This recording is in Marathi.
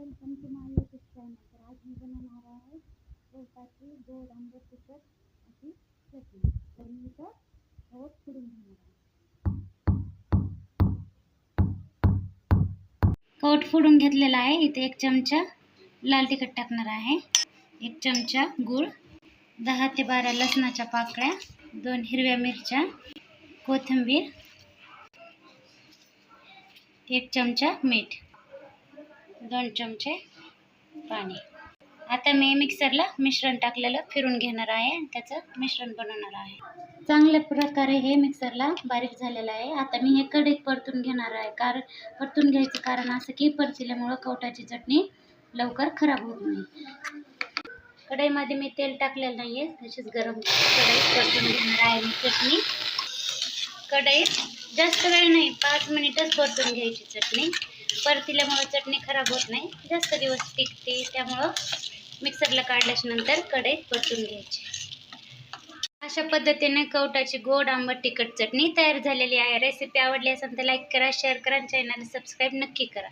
Welcome to my YouTube channel तर आज मी बनवणार आहे गवताची गोड आंबट तिखट अशी चटणी. तर मी इथं गवत फिरून घेणार आहे. फोडून घेतलेला आहे. इथे एक चमचा लाल तिखट टाकणार आहे. एक चमचा गूळ दहा ते बारा लसणाच्या पाकळ्या दोन हिरव्या मिरच्या कोथिंबीर एक चमचा मीठ. दोन चमचे पाणी. आता मी मिक्सरला मिश्रण टाकलेलं फिरून घेणार आहे आणि त्याचं मिश्रण बनवणार आहे. चांगल्या प्रकारे हे मिक्सरला बारीक झालेलं आहे. आता मी हे कढईत परतून घेणार आहे. कारण परतून घ्यायचं कारण असं की परतल्यामुळं कवटाची चटणी लवकर खराब होत नाही. कढईमध्ये मी तेल टाकलेलं नाही आहे तशीच गरम कढईत परतून घेणार आहे मी चटणी. कढईत जास्त वेळ नाही. पाच मिनिटच परतून घ्यायची चटणी. परतील्यामुळं चटणी खराब होत नाही. जास्त दिवस टिकते त्यामुळं मिक्सरला काढल्याच्या नंतर कढईत परतून घ्यायची. अशा पद्धतीने कवटाची गोड आंबट तिखट चटणी तयार झालेली आहे. रेसिपी आवडली असेल तर लाईक करा शेअर करा चॅनल सबस्क्राईब नक्की करा.